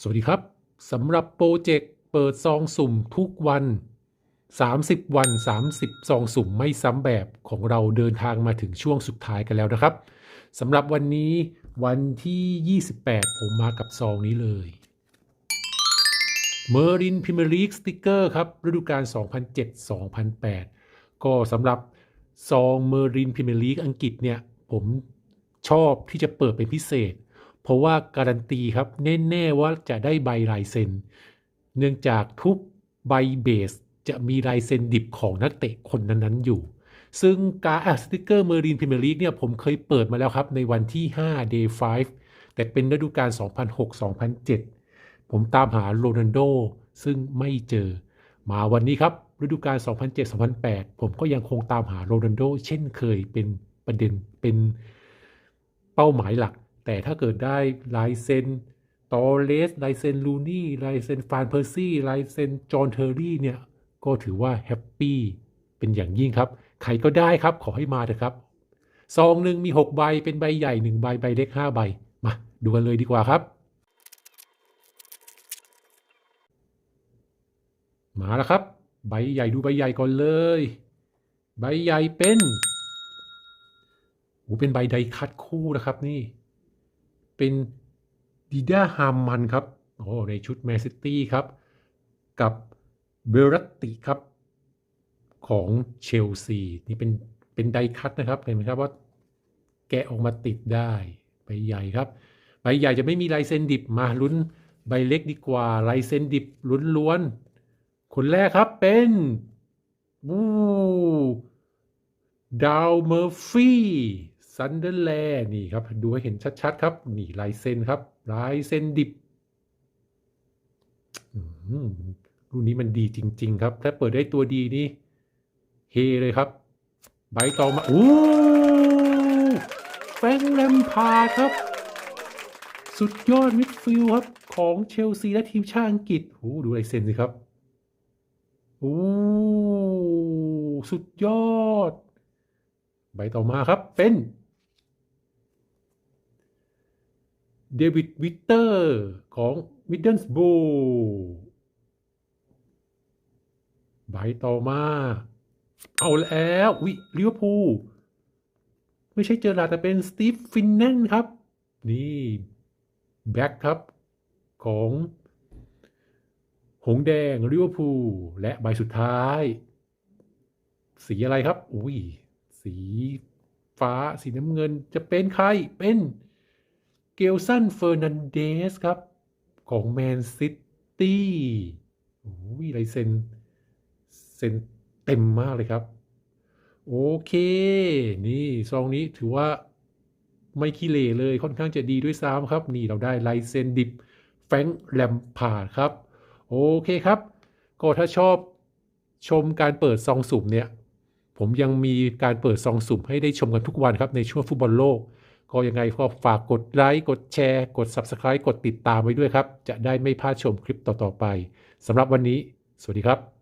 สวัสดีครับสำหรับโปรเจกต์เปิดซองสุ่มทุกวัน 30 วัน 30 ซองสุ่มไม่ซ้ำแบบของเราเดินทางมาถึงช่วงสุดท้ายกันแล้วนะครับสำหรับวันนี้วันที่ 28 ผมมากับซองนี้เลยเมอรินพิม e r ลีกสติกเกอร์ครับฤดูกาล 2007-2008 ก็สำหรับซองเมอรินพิม e r ลีกอังกฤษเนี่ย ผมชอบที่จะเปิดเป็นพิเศษ เพราะว่าการันตีครับแน่ๆว่าจะได้ใบลายเซ็น เนื่องจากทุกใบเบสจะมีลายเซ็นดิบของนักเตะคนนั้นๆอยู่ ซึ่งการ์ดสติกเกอร์เมอรินพิม e r ลีกเนี่ยผมเคยเปิดมาแล้วครับในวันที่ 5 Day 5 แต่เป็นฤดูกาล 2006-2007 ผมตามหาโรนัลโดซึ่งไม่เจอ มาวันนี้ครับฤดูกาล 2007-2008 ผมก็ยังคงตามหาโรนัลโดเช่นเคยเป็นประเด็นเป็นเป้าหมายหลัก แต่ถ้าเกิดได้ลายเซนตอเลสลายเซนลูนี่ลายเซนฟานเพอร์ซี่ลายเซนจอห์นเทอร์รี่เนี่ย ก็ถือว่าแฮปปี้เป็นอย่างยิ่งครับ ใครก็ได้ครับขอให้มาเถอะครับ ซองหนึ่งมี 6 ใบเป็นใบใหญ่ 1 ใบ ใบเล็ก 5 ใบ มาดูกันเลยดีกว่าครับ มาแล้วครับ ใบใหญ่ดูใบใหญ่ก่อนเลย ใบใหญ่เป็นโอ้เป็นใบไดคัดคู่นะครับนี่ เป็นดีด้าฮามมันครับโอ้ในชุดแมนซิตี้ครับ กับเบรัตติครับ ของเชลซีนี่เป็นเป็นไดคัตนะครับเห็นไหมครับว่าแกะออกมาติดได้ใบใหญ่ครับ ใบใหญ่จะไม่มีลายเซ็นดิบมาลุ้นใบเล็กดีกว่าลายเซ็นดิบล้วนๆคนแรกครับเป็นวูดาวเมอร์ฟี่ ซันเดอร์แลนด์นี่ครับ ดูให้เห็นชัด ๆ ครับ นี่ลายเซ็นครับ ลายเซ็นดิบรุ่นนี้มันดีจริง ๆ ครับ ถ้าเปิดได้ตัวดีนี่เฮเลยครับ ใบต่อมาโอ้แฟงแลมพาครับ สุดยอดมิดฟิลครับ ของเชลซีและทีมชาติอังกฤษโอ้ดูลายเซ็นสิครับโอ้สุดยอด ใบต่อมาครับเป็น เดวิดวิเตอร์ของมิดเดิลสบูใบต่อมา เอาแล้ววิลิเวอร์พูลไม่ใช่เจอร์ลาแต่เป็นสตีฟฟินแนนครับ นี่ แบ็คครับ ของ หงแดงลิเวอร์พูลและใบสุดท้าย สีอะไรครับ อุ้ยสีฟ้าสีน้ำเงินจะเป็นใครเป็น เกลสันเฟอร์นันเดสครับ ของแมนซิตี้โอ้ยลายเซ็นเซ็นเต็มมากเลยครับ โอเค นี่ซองนี้ถือว่าไม่ขี้เหร่เลยค่อนข้างจะดีด้วยซ้ำครับ นี่เราได้ลายเซ็นดิบแฟงแลมพาร์ดครับ โอเคครับ ก็ถ้าชอบชมการเปิดซองสุ่มเนี่ย ผมยังมีการเปิดซองสุ่มให้ได้ชมกันทุกวันครับในช่วงฟุตบอลโลก ก็ยังไงก็ฝากกดไลค์กดแชร์ กด Subscribe กดติดตามไว้ด้วยครับ จะได้ไม่พลาดชมคลิปต่อ ๆ ไปสำหรับวันนี้ สวัสดีครับ